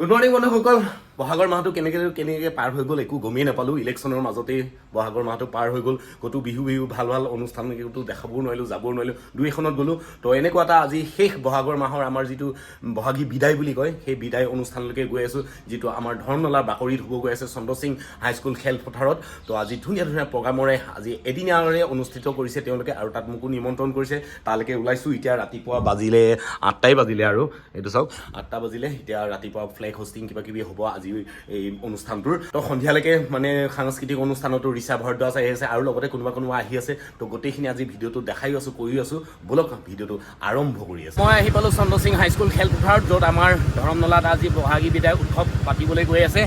Good morning বন্ধুসকল। বহাগৰ মাহটো কেনেকৈ কেনেকৈ পাৰ হৈ গ'ল একো গমেই নাপালোঁ। ইলেকশ্যনৰ মাজতেই বহাগৰ মাহটো পাৰ হৈ গ'ল। ক'তো বিহু বিহু, ভালো ভালো অনুষ্ঠান ক'তো দেখাবও নোৱাৰিলোঁ, যাবও নোৱাৰিলোঁ। দুই এখনত গ'লোঁ। তো এনেকুৱা এটা আজি শেষ বহাগৰ মাহৰ আমাৰ যিটো বহাগী বিদায় বুলি কয়, সেই বিদায় অনুষ্ঠানলৈকে গৈ আছোঁ, যিটো আমাৰ ধৰ্মনলাৰ বাকৰিত হ'ব গৈ আছে চন্দ্ৰ সিং হাইস্কুল খেলপথাৰত। তো আজি ধুনীয়া ধুনীয়া প্ৰগ্ৰামৰে, আজি এদিনীয়াৰে অনুষ্ঠিত কৰিছে তেওঁলোকে আৰু তাত মোকো নিমন্ত্ৰণ কৰিছে। তালৈকে ওলাইছোঁ। এতিয়া ৰাতিপুৱা বাজিলে আঠটাই বাজিলে আৰু, এইটো চাওক। আঠটা বাজিলে, এতিয়া ৰাতিপুৱা ফ্লেগ হোষ্টিং কিবা কিবি হ'ব আজি এই অনুষ্ঠানটোৰ। তো সন্ধিয়ালৈকে মানে সাংস্কৃতিক অনুষ্ঠানতো ৰিচা ভৰদ্বাজ আহি আছে আৰু লগতে কোনোবা কোনোবা আহি আছে। তো গোটেইখিনি আজি ভিডিঅ'টো দেখাইও আছোঁ কৰিও আছোঁ। ব'লক ভিডিঅ'টো আৰম্ভ কৰি আছোঁ। মই আহি পালোঁ চন্দ্ৰ সিং হাইস্কুল খেলপথাৰত য'ত আমাৰ ধৰমনলাত আজি বহাগী বিদায় উৎসৱ পাতিবলৈ গৈ আছে।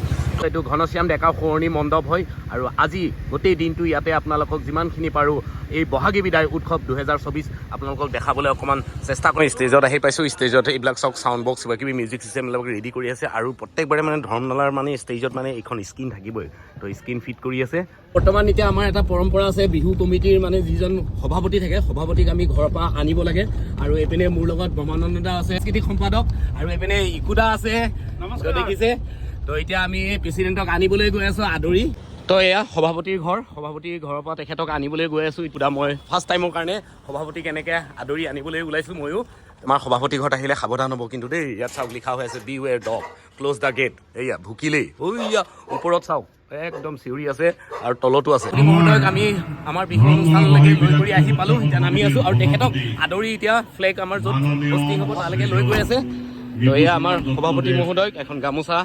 এইটো ঘনশ্যাম ডেকা সোঁৱৰণি মণ্ডপ হয় আৰু আজি গোটেই দিনটো ইয়াতে আপোনালোকক যিমানখিনি পাৰোঁ এই বহাগী বিদায় উৎসৱ দুহেজাৰ চৌবিছ আপোনালোকক দেখাবলৈ অকণমান চেষ্টা কৰি ষ্টেজত আহি পাইছোঁ ষ্টেজত এইবিলাক চাওক চাউণ্ড বক্স কিবা কিবি মিউজিক চিষ্টেমবিলাক ৰেডি কৰি আছে আৰু প্ৰত্যেকবাৰে মানে ধৰ্মনলাৰ মানে ষ্টেজত মানে এইখন স্ক্ৰীণ থাকিবই। তো স্ক্ৰীণ ফিট কৰি আছে। বৰ্তমান এতিয়া আমাৰ এটা পৰম্পৰা আছে বিহু কমিটিৰ মানে যিজন সভাপতি থাকে সভাপতিক আমি ঘৰৰ পৰা আনিব লাগে। আৰু এইপিনে মোৰ লগত ব্ৰহ্মানন্দ দা আছে সাংস্কৃতিক সম্পাদক। আৰু এইপিনে ইকুদা আছে তো দেখিছে তো এতিয়া আমি প্ৰেচিডেণ্টক আনিবলৈ গৈ আছোঁ আদৰি। তো এয়া সভাপতিৰ ঘৰ। সভাপতিৰ ঘৰৰ পৰা তেখেতক আনিবলৈ গৈ আছোঁ। ইকুদা মই ফাৰ্ষ্ট টাইমৰ কাৰণে সভাপতিক এনেকৈ আদৰি আনিবলৈ ওলাইছোঁ ময়ো। আমাৰ সভাপতি ঘৰত আহিলে সাৱধান হ'ব কিন্তু দেই। ইয়াত চাওক লিখা হৈ আছে beware dog close the gate এয়া ভুকিলেই। ঐয়া ওপৰত চাওক একদম চিঞৰি আছে আৰু তলতো আছে। মহোদয়ক আমি আমাৰ বিহু অনুষ্ঠানলৈকে লৈ কৰি আহি পালোঁ। এতিয়া নামি আছোঁ আৰু তেখেতক আদৰি এতিয়া ফ্লেগ আমাৰ য'ত হ'ব তালৈকে লৈ গৈ আছে। তো এয়া আমাৰ সভাপতি মহোদয়ক এখন গামোচা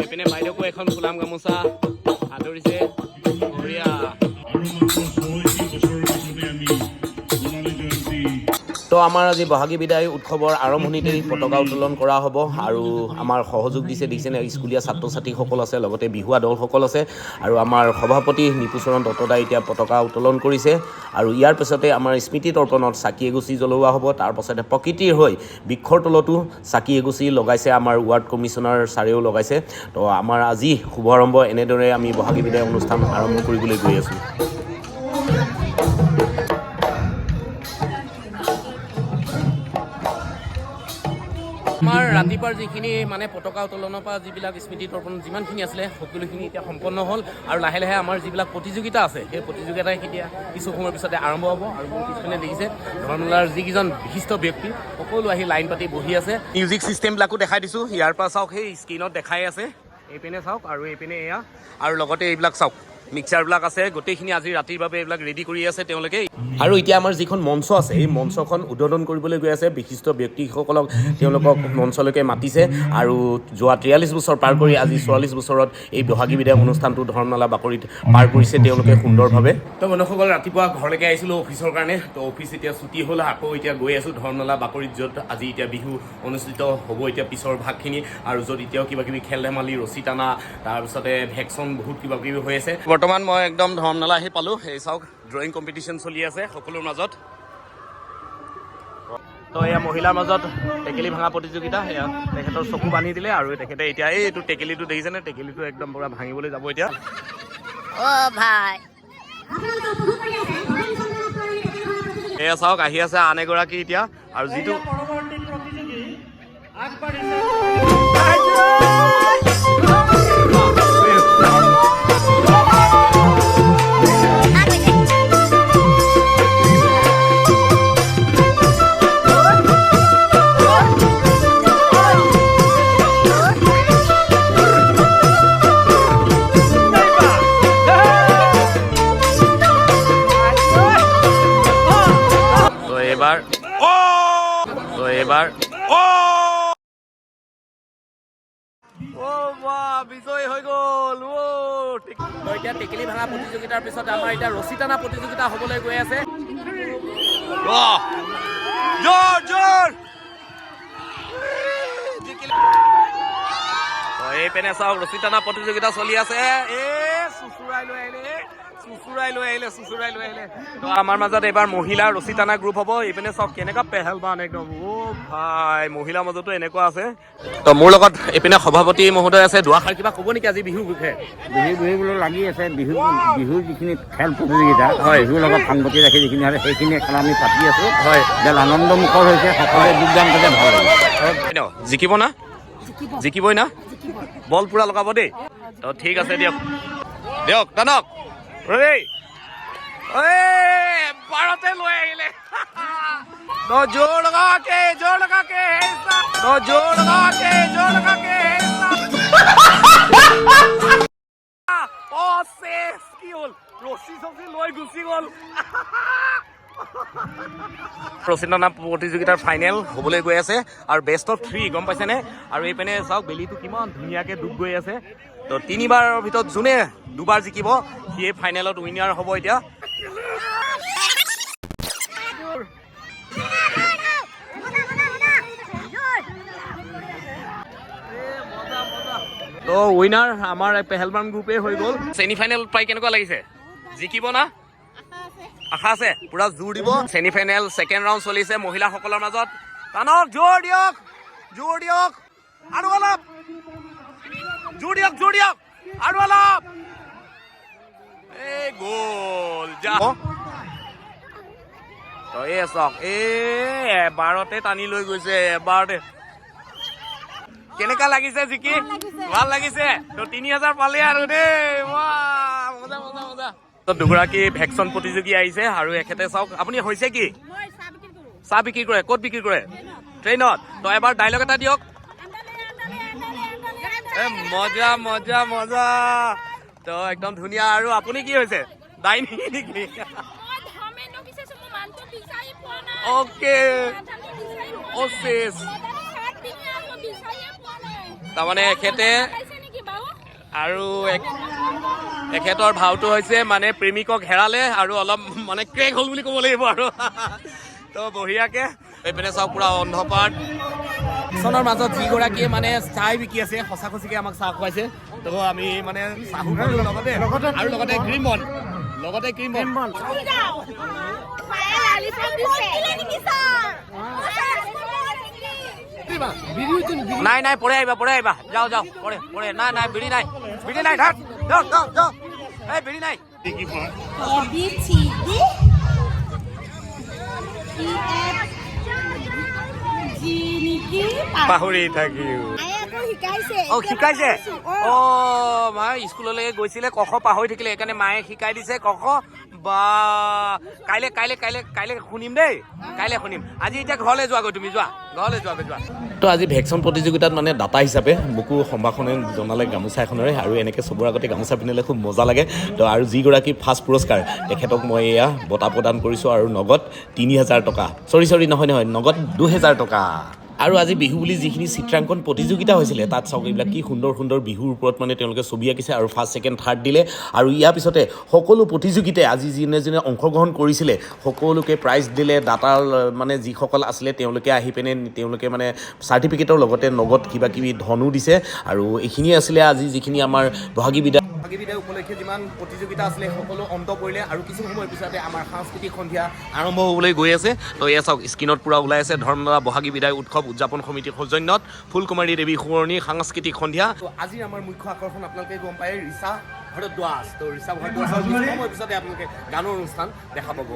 এইপিনে বাইদেউকো এখন ফুলাম গামোচা। আমাৰ আজি বহাগী বিদায় উৎসৱৰ আৰম্ভণিতেই পতাকা উত্তোলন কৰা হ'ব আৰু আমাৰ সহযোগ দিছে দেখিছেনে স্কুলীয়া ছাত্ৰ ছাত্ৰীসকল আছে লগতে বিহুৱা দলসকল আছে আৰু আমাৰ সভাপতি নিপুচৰণ দত্তদাই এতিয়া পতাকা উত্তোলন কৰিছে আৰু ইয়াৰ পিছতে আমাৰ স্মৃতি তৰ্পণত চাকি এগুচি জ্বলোৱা হ'ব। তাৰ পাছতে প্ৰকৃতিৰ হৈ বৃক্ষৰ তলতো চাকি এগুচি লগাইছে আমাৰ ৱাৰ্ড কমিশ্যনাৰ ছাৰেও লগাইছে। তো আমাৰ আজি শুভাৰম্ভ। এনেদৰে আমি বহাগী বিদায় অনুষ্ঠান আৰম্ভ কৰিবলৈ গৈ আছোঁ। আমাৰ ৰাতিপুৱাৰ যিখিনি মানে পতাকা উত্তোলনৰ পৰা যিবিলাক স্মৃতি তৰ্পণ যিমানখিনি আছিলে সকলোখিনি এতিয়া সম্পন্ন হ'ল আৰু লাহে লাহে আমাৰ যিবিলাক প্ৰতিযোগিতা আছে সেই প্ৰতিযোগিতাই এতিয়া কিছু সময়ৰ পিছতে আৰম্ভ হ'ব আৰু মোৰ পিছপিনে দেখিছে ধৰ্মলাৰ যিকেইজন বিশিষ্ট ব্যক্তি সকলো আহি লাইন পাতি বহি আছে। মিউজিক ছিষ্টেমবিলাকো দেখাই দিছোঁ। ইয়াৰ পৰা চাওক সেই স্ক্ৰীণত দেখাই আছে। এইপিনে চাওক আৰু এইপিনে এয়া। আৰু লগতে এইবিলাক চাওক। মিক্সাৰবিলাক আছে গোটেইখিনি আজি ৰাতিৰ বাবে এইবিলাক ৰেডি কৰি আছে তেওঁলোকে। আৰু এতিয়া আমাৰ যিখন মঞ্চ আছে এই মঞ্চখন উদ্বোধন কৰিবলৈ গৈ আছে বিশিষ্ট ব্যক্তিসকলক তেওঁলোকক মঞ্চলৈকে মাতিছে আৰু যোৱা তিয়াল্লিছ বছৰ পাৰ কৰি আজি চৌৰাল্লিছ বছৰত এই বহাগী বিদায় অনুষ্ঠানটো ধৰ্মনালা বাকৰিত পাৰ কৰিছে তেওঁলোকে সুন্দৰভাৱে। তো বন্ধুসকল ৰাতিপুৱা ঘৰলৈকে আহিছিলোঁ অফিচৰ কাৰণে। তো অফিচ এতিয়া ছুটি হ'ল আকৌ এতিয়া গৈ আছোঁ ধৰ্মনালা বাকৰিত য'ত আজি এতিয়া বিহু অনুষ্ঠিত হ'ব এতিয়া পিছৰ ভাগখিনি। আৰু য'ত এতিয়াও কিবা কিবি খেল ধেমালি ৰছী টানা তাৰপিছতে ভেকচন বহুত কিবা কিবি হৈ আছে। বৰ্তমান মই একদম ধৰ্মনালা আহি পালোঁ। এই চাওক ড্ৰয়িং কম্পিটিশ্যন চলি আছে সকলোৰ মাজত। তো এয়া মহিলাৰ মাজত টেকেলি ভাঙা প্ৰতিযোগিতা। সেয়া তেখেতৰ চকু বান্ধি দিলে আৰু তেখেতে এতিয়া এইটো টেকেলিটো দেখিছেনে টেকেলিটো একদম পূৰা ভাঙিবলৈ যাব এতিয়া। ও ভাই। এয়া চাওক আহি আছে আন এগৰাকী এতিয়া। আৰু যিটো এবার ও! ও বাহ বিজয় হৈ গ'ল। ও এতিয়া টেকেলি ভাঙা প্ৰতিযোগিতাৰ পিছত আমাৰ এতিয়া ৰছী টানা প্ৰতিযোগিতা হ'বলৈ গৈ আছে। জোৰ জোৰ! এই পেনে চাওক ৰছী টানা প্ৰতিযোগিতা চলি আছে। এ চুচুৰাই লৈ আহিলে। চুচুৰাই লৈ আহিলে চুচুৰাই লৈ আহিলে। তো আমাৰ মাজত এইবাৰ মহিলা ৰছী টানা গ্ৰুপ হ'ব। এইপিনে চব কেনেকুৱা পেহেলবান একদম। অ' ভাই মহিলাৰ মাজতো এনেকুৱা আছে। তো মোৰ লগত এইপিনে সভাপতি মহোদয় আছে। দুআষাৰ কিবা ক'ব নেকি আজি বিহুৰ বিষয়ে? বিহু বিহু বিহুবলৈ লাগি আছে। বিহু বিহুৰ যিখিনি খেল প্ৰতিযোগিতা হয়। বিহুৰ লগত সংগতি ৰাখি যিখিনি আছে সেইখিনি খেল আমি পাতি আছো। হয়। আনন্দমুখৰ হৈছে সকলোৱে যোগদান কৰিলে ভালো লাগে জিকিব না? জিকিবই না? বল পুৰা লগাব দেই। তো ঠিক আছে দিয়ক। দিয়ক টানক। ৰেই বাৰতে লৈ আহিলে তো জোৰ লগাকে জোৰ লগাকে হেঁচা। তো জোৰ লগাকে জোৰ লগাকে হেঁচা। অ চেছ কি হ'ল? ৰছী চছী লৈ গুচি গ'ল। ৰচীন্দনা প্ৰতিযোগিতাৰ ফাইনেল হ'বলৈ গৈ আছে, আৰু বেষ্ট অফ থ্ৰী গম পাইছেনে? আৰু এইপিনে চাওক, বেলিটো কিমান ধুনীয়াকৈ ডুব গৈ আছে। তো তিনিবাৰৰ ভিতৰত যোনে দুবাৰ জিকিব, সিয়ে ফাইনেলত উইনাৰ হ'ব এতিয়া। তো উইনাৰ আমাৰ পেহেলবান গ্ৰুপে হৈ গ'ল। ছেমি ফাইনেল পাই কেনেকুৱা লাগিছে? জিকিব না? আশা আছে, পুৰা জোৰ দিব। ছেমি ফাইনেল ছেকেণ্ড ৰাউণ্ড চলিছে মহিলাসকলৰ মাজত। টানক, জোৰ দিয়ক জোৰ দিয়ক। আৰু অলপ। দিয়ক আৰু অলপ এই গ'ল যা। তো এই চাওক এই এবাৰতে টানি লৈ গৈছে এবাৰতে। কেনেকা লাগিছে জিকি? ভালো লাগিছে। তো তিনি হাজাৰ পালে আৰু দেই। মজা মজা মজা। তো দুগৰাকী ভেকচন প্ৰতিযোগী আহিছে আৰু এখেতে চাওক আপুনি হৈছে কি? চাহ বিক্ৰী কৰে। ক'ত বিক্ৰী কৰে? ট্ৰেইনত। তো এবাৰ ডাইলগ এটা দিয়ক। এ মজা মজা মজা। তো একদম ধুনীয়া আৰু আপুনি কি হৈছে? ডাইনি নেকি? অ'কে অ' চেছ তাৰমানে এখেতে আৰু এখেতৰ ভাওটো হৈছে মানে প্ৰেমিকক হেৰালে আৰু অলপ মানে ক্ৰেক হ'ল বুলি ক'ব লাগিব আৰু। তো বঢ়িয়াকে। এইপিনে চাওক পুৰা অন্ধপাত। চনৰ মাজত যিগৰাকীয়ে মানে চাহ বিকি আছে সঁচা সঁচিকে আমাক চাহ খুৱাইছে। তো আমি মানে চাহো লগতে আৰু লগতে ক্ৰীম বন। লগতে ক্ৰীম বন। নাই নাই পৰে আহিবা পৰে আহিবা। যাও যাও পৰে পৰে। নাই নাই বিড়ি নাই। বিড়ি নাই থাক যাওক যাওক যাওক এই বিড়ি নাই. E, F, G, পাহৰি শিকাইছে অ শিকাইছে। অ। মায়ে স্কুললৈ গৈছিলে ক খ পাহৰি থাকিলে সেইকাৰণে মায়ে শিকাই দিছে ক খ বা কাইলৈ কাইলৈ কাইলৈ কাইলৈ শুনিম দেই কাইলৈ শুনিম। আজি এতিয়া ঘৰলৈ যোৱাগৈ তুমি যোৱা ঘৰলৈ যোৱাগৈ যোৱা। তো আজি ভেকচন প্ৰতিযোগিতাত মানে দাতা হিচাপে মোকো সম্ভাষণে জনালে গামোচা এখনেৰে আৰু এনেকৈ চবৰ আগতে গামোচা পিন্ধিলে খুব মজা লাগে। তো আৰু যিগৰাকী ফাৰ্ষ্ট পুৰস্কাৰ তেখেতক মই এয়া বঁটা প্ৰদান কৰিছোঁ আৰু নগদ তিনি হাজাৰ টকা। চৰি চৰি নহয় নহয় নগদ দুহেজাৰ টকা। আৰু আজি বিহু বুলি যিখিনি চিত্ৰাংকন প্ৰতিযোগিতা হৈছিলে তাত চাওক এইবিলাক কি সুন্দৰ সুন্দৰ বিহুৰ ওপৰত মানে তেওঁলোকে ছবি আঁকিছে আৰু ফাৰ্ষ্ট ছেকেণ্ড থাৰ্ড দিলে। আৰু ইয়াৰ পিছতে সকলো প্ৰতিযোগিতাই আজি যোনে যোনে অংশগ্ৰহণ কৰিছিলে সকলোকে প্ৰাইজ দিলে দাতাৰ মানে যিসকল আছিলে তেওঁলোকে আহি পিনে তেওঁলোকে মানে চাৰ্টিফিকেটৰ লগতে নগদ কিবা কিবি ধনো দিছে। আৰু এইখিনিয়ে আছিলে আজি যিখিনি আমাৰ বহাগী বিদ্যা বহাগী বিদায় উপলক্ষে যিমান প্ৰতিযোগিতা আছিলে, সকলো অন্ত পৰিলে আৰু কিছু সময়ৰ পিছতে আমাৰ সাংস্কৃতিক সন্ধিয়া আৰম্ভ হ'বলৈ গৈ আছে। তো এয়া চাওক, স্ক্ৰীণত পূৰা ওলাই আছে ধৰ্মদাদা বহাগী বিদায় উৎসৱ উদযাপন সমিতিৰ সৌজন্যত ফুলকুমাৰী দেৱী সোঁৱৰণী সাংস্কৃতিক সন্ধিয়া। তো আজিৰ আমাৰ মুখ্য আকৰ্ষণ আপোনালোকে গম পায়, ৰিচা ভৰদ্বাজ। তো ৰিচা ভৰদ্বাজৰ কিছু সময়ৰ পিছতে আপোনালোকে গানৰ অনুষ্ঠান দেখা পাব।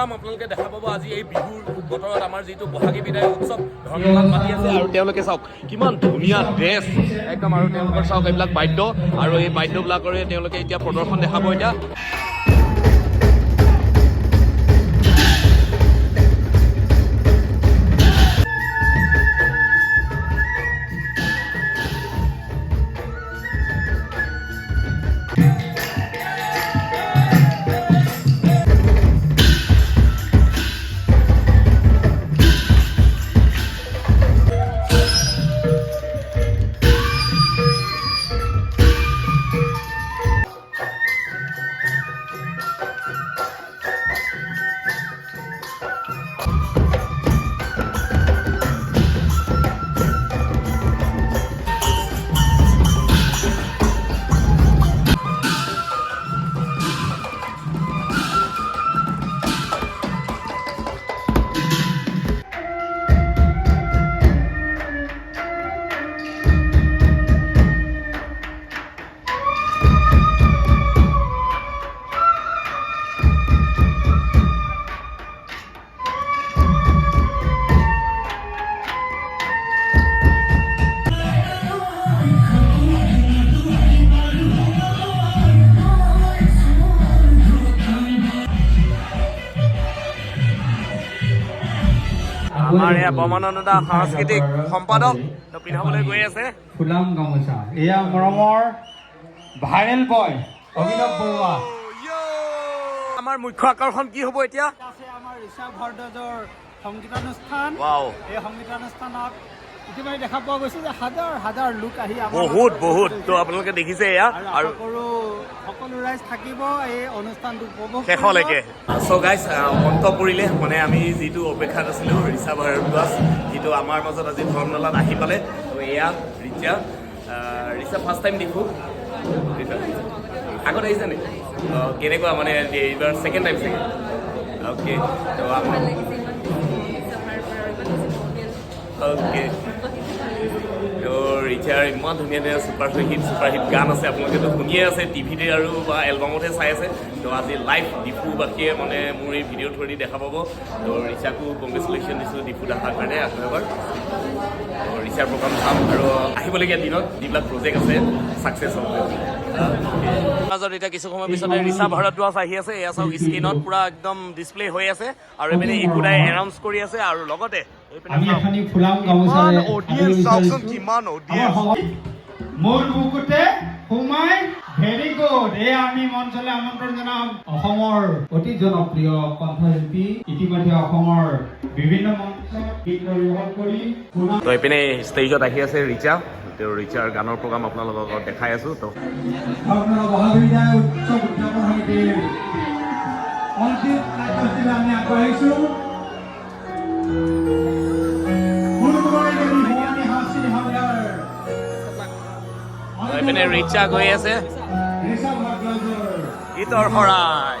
প্ৰগ্ৰাম আপোনালোকে দেখা পাব আজি এই বিহুৰ বতৰত আমাৰ যিটো বহাগী বিদায় উৎসৱ ধৰ্মনাথ মাতি আছে। আৰু তেওঁলোকে চাওক, কিমান ধুনীয়া ড্ৰেছ একদম আৰু তেওঁলোকৰ চাওক, এইবিলাক বাদ্য। আৰু এই বাদ্যবিলাকৰে তেওঁলোকে এতিয়া প্ৰদৰ্শন দেখাব এতিয়া। আমাৰ এয়া বৰ্মানন্দা সাংস্কৃতিক সম্পাদক পিন্ধাবলৈ গৈ আছে। ফুলাম গামোচা। এয়া মৰমৰ ভাইৰেল বয় অভিনৱ বৰুৱা। আমাৰ মুখ্য আকৰ্ষণ কি হ'ব এতিয়া? আছে আমাৰ ঋষা ভৰদ্বাজৰ সংগীতানুষ্ঠান। এই সংগীতানুষ্ঠানত ইতিমধ্যে দেখা পোৱা গৈছে যে হাজাৰ হাজাৰ লোক আহি বহুত বহুত। তো আপোনালোকে দেখিছে এয়া আৰু সকলো ৰাইজ থাকিব এই অনুষ্ঠানটো উপভোগ শেষলৈকে। চ' গাইজ অন্ত পৰিলে। মানে আমি যিটো অপেক্ষাত আছিলোঁ ৰিচা ভাৰদ্বাজ যিটো আমাৰ মাজত আজি ধৰ্মমেলাত আহি পালে। ত' এয়া ৰিচা। ৰিচা ফাৰ্ষ্ট টাইম দেখোঁ। আগত আহিছে নেকি কেনেকুৱা মানে এইবাৰ ছেকেণ্ড টাইম চাগে? অ'কে ত' আমাৰ অ'কে ৰিচাৰ ইমান ধুনীয়া ধুনীয়া ছুপাৰ হিট ছুপাৰ হিট গান আছে আপোনালোকেতো শুনিয়ে আছে, টিভিতে আৰু বা এলবামতহে চাই আছে। ত' আজি লাইভ ডিপুবাসীয়ে মানে মোৰ এই ভিডিঅ' থ্ৰুদি দেখা পাব। ত' ৰিচাকো কংগ্ৰেচুলেশ্যন দিছোঁ ডিপু দেখাৰ কাৰণে আকৌ এবাৰ ত' ৰিচাৰ প্ৰগ্ৰাম চাম আৰু আহিবলগীয়া দিনত যিবিলাক প্ৰজেক্ট আছে ছাকচেছ হ'ব। মাজত এতিয়া কিছু সময়ৰ পিছতে ৰিচা ভাৰদ্বাজ আহি আছে, এয়া চাওক স্ক্ৰীণত পুৰা একদম ডিছপ্লে হৈ আছে। আৰু এইপিনে ইকুদাই এনাউন্স কৰি আছে আৰু লগতে আমি এখনি ফুলাম। সমাজ- মোৰ বুকুতে সোমাই ভেৰি গুড এই আমি মঞ্চলৈ আমন্ত্ৰণ জনাম অসমৰ অতি জনপ্ৰিয় কণ্ঠশিল্পী ইতিমধ্যে অসমৰ বিভিন্ন মঞ্চত গীত পৰিৱেশন কৰি তো এইপিনে ষ্টেজত আহি আছে ৰিচা। তেওঁ ৰিচাৰ গানৰ প্ৰগ্ৰাম আপোনালোকক দেখাই আছো তো। অন্তিম কাৰ্যসূচীলৈ আমি আগবাঢ়িছোঁ। তো এইপিনে গৈ আছে। গীতৰ শৰাই।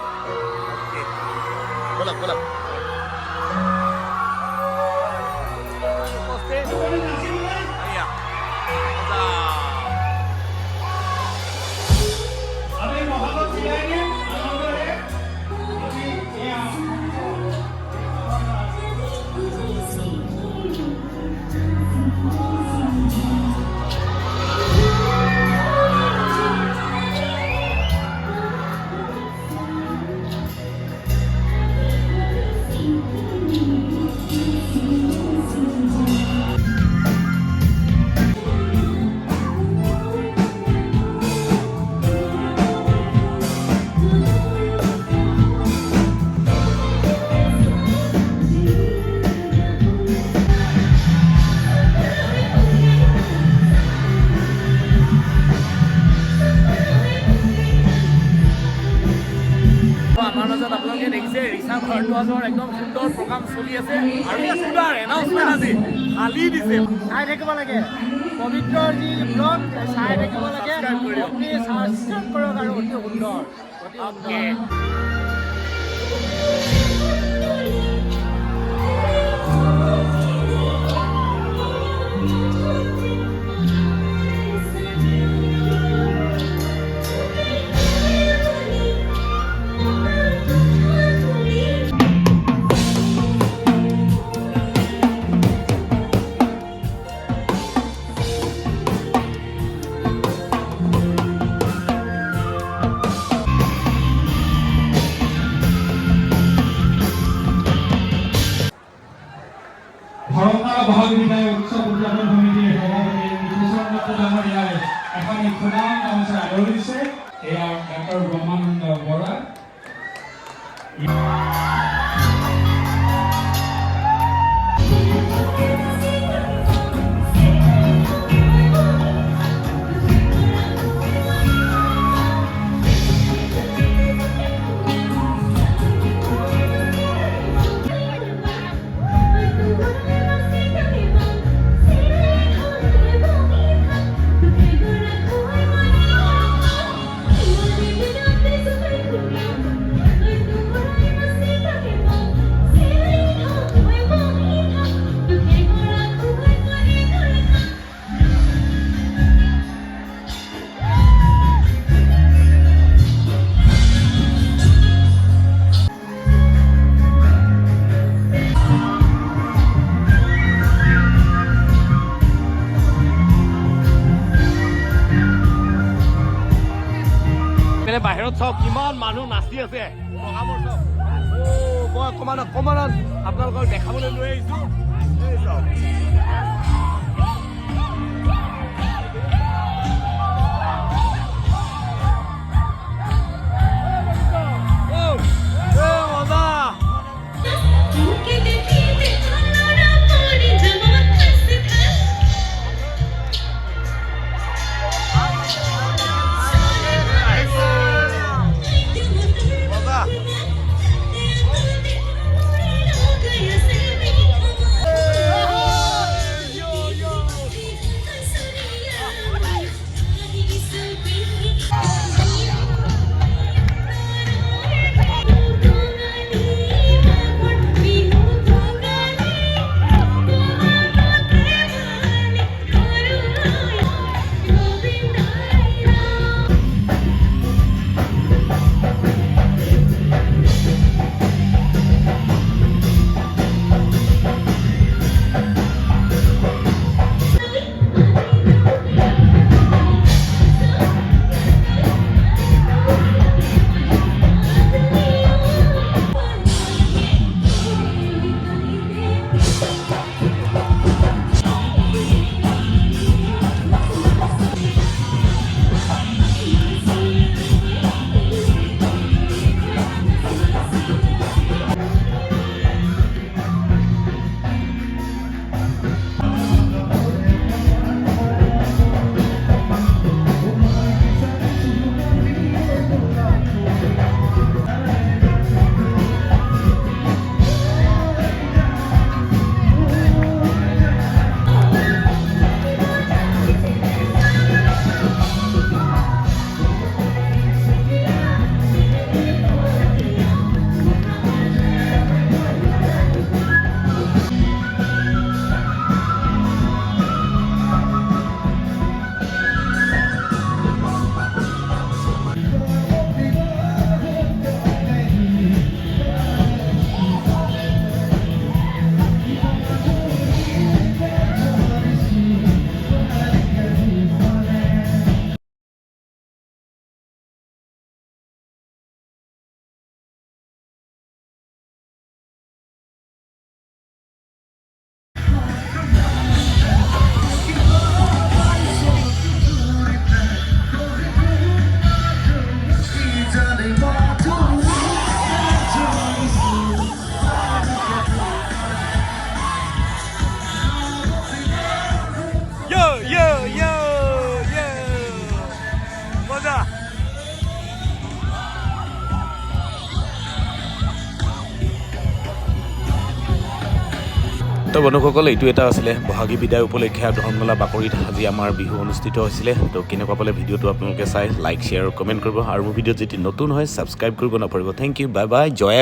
দেখিছে ৰিচা একদম সুন্দৰ প্ৰগ্ৰাম চলি আছে। আৰু সুন্দৰ এনাউন্সমেণ্ট আজি। ফালি দিছে। চাই থাকিব লাগে। পবিত্ৰ যি ব্লগ চাই থাকিব লাগে। অতি ছাবস্ক্ৰাইব কৰক আৰু অতি সুন্দৰ। অতি অ'কে চাওক কিমান মানুহ নাচি আছে। মই অকণমান অকণমান আপোনালোকক দেখাবলৈ লৈ আহিছোঁ। বন্ধুসকল এইটো এটা আছিলে বহাগী বিদায় উপলক্ষে ধৰ্মলা বাকৰিত আজি আমাৰ বিহু অনুষ্ঠিত হৈছিলে। তো কেনেকুৱা পালে ভিডিঅ'টো আপোনালোকে চাই লাইক শ্বেয়াৰ আৰু কমেণ্ট কৰিব। আৰু মোৰ ভিডিঅ'ত যদি নতুন হয় ছাবস্ক্ৰাইব কৰিব নাপাৰিব। Thank you bye bye Joy